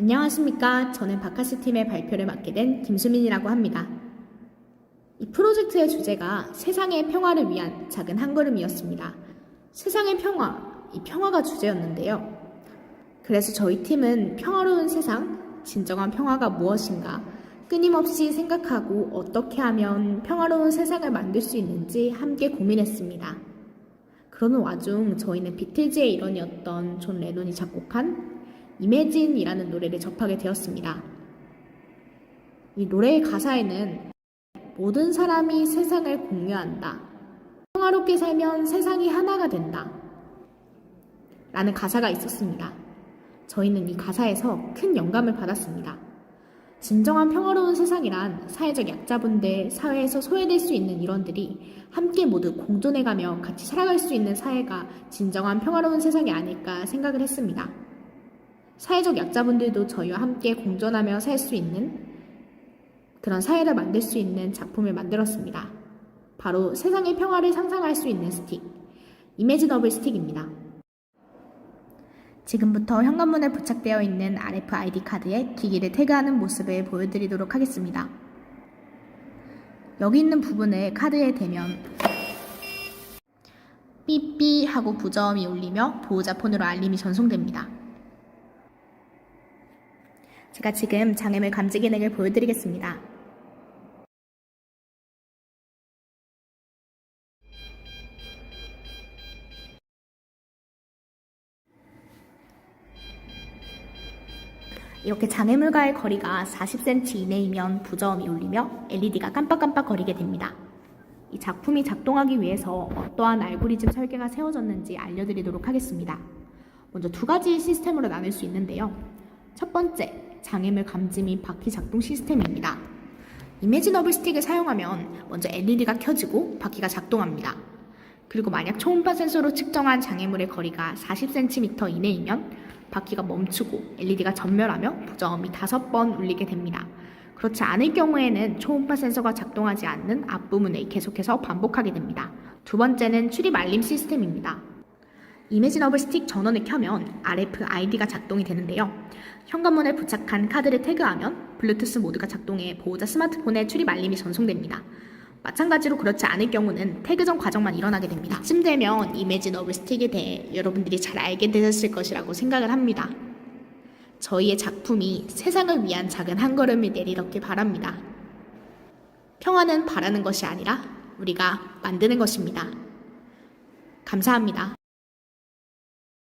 안녕하십니까. 저는 바카스 팀의 발표를 맡게 된 김수민이라고 합니다. 이 프로젝트의 주제가 세상의 평화를 위한 작은 한 걸음이었습니다. 세상의 평화, 이 평화가 주제였는데요. 그래서 저희 팀은 평화로운 세상, 진정한 평화가 무엇인가 끊임없이 생각하고 어떻게 하면 평화로운 세상을 만들 수 있는지 함께 고민했습니다. 그러는 와중 저희는 비틀즈의 일원이었던 존 레논이 작곡한 이매진이라는 노래를 접하게 되었습니다. 이 노래의 가사에는 모든 사람이 세상을 공유한다. 평화롭게 살면 세상이 하나가 된다. 라는 가사가 있었습니다. 저희는 이 가사에서 큰 영감을 받았습니다. 진정한 평화로운 세상이란 사회적 약자분들, 사회에서 소외될 수 있는 일원들이 함께 모두 공존해가며 같이 살아갈 수 있는 사회가 진정한 평화로운 세상이 아닐까 생각을 했습니다. 사회적 약자분들도 저희와 함께 공존하며 살 수 있는 그런 사회를 만들 수 있는 작품을 만들었습니다. 바로 세상의 평화를 상상할 수 있는 스틱, 이미지너블 스틱입니다. 지금부터 현관문에 부착되어 있는 RFID 카드에 기기를 태그하는 모습을 보여드리도록 하겠습니다. 여기 있는 부분을 카드에 대면 삐삐 하고 부저음이 울리며 보호자 폰으로 알림이 전송됩니다. 제가 지금 장애물 감지 기능을 보여드리겠습니다. 이렇게 장애물과의 거리가 40cm 이내이면 부저음이 울리며 LED가 깜빡깜빡 거리게 됩니다. 이 작품이 작동하기 위해서 어떠한 알고리즘 설계가 세워졌는지 알려드리도록 하겠습니다. 먼저 두 가지 시스템으로 나눌 수 있는데요. 첫 번째, 장애물 감지 및 바퀴 작동 시스템입니다. 이미지너블 스틱을 사용하면 먼저 LED가 켜지고 바퀴가 작동합니다. 그리고 만약 초음파 센서로 측정한 장애물의 거리가 40cm 이내이면 바퀴가 멈추고 LED가 전멸하며 부저음이 다섯 번 울리게 됩니다. 그렇지 않을 경우에는 초음파 센서가 작동하지 않는 앞부분을 계속해서 반복하게 됩니다. 두 번째는 출입 알림 시스템입니다. 이미지너블 스틱 전원을 켜면 RFID가 작동이 되는데요. 현관문에 부착한 카드를 태그하면 블루투스 모드가 작동해 보호자 스마트폰에 출입 알림이 전송됩니다. 마찬가지로 그렇지 않을 경우는 태그 전 과정만 일어나게 됩니다. 이쯤 되면 이미지 너블 스틱에 대해 여러분들이 잘 알게 되셨을 것이라고 생각을 합니다. 저희의 작품이 세상을 위한 작은 한 걸음을 내리렇게 바랍니다. 평화는 바라는 것이 아니라 우리가 만드는 것입니다. 감사합니다.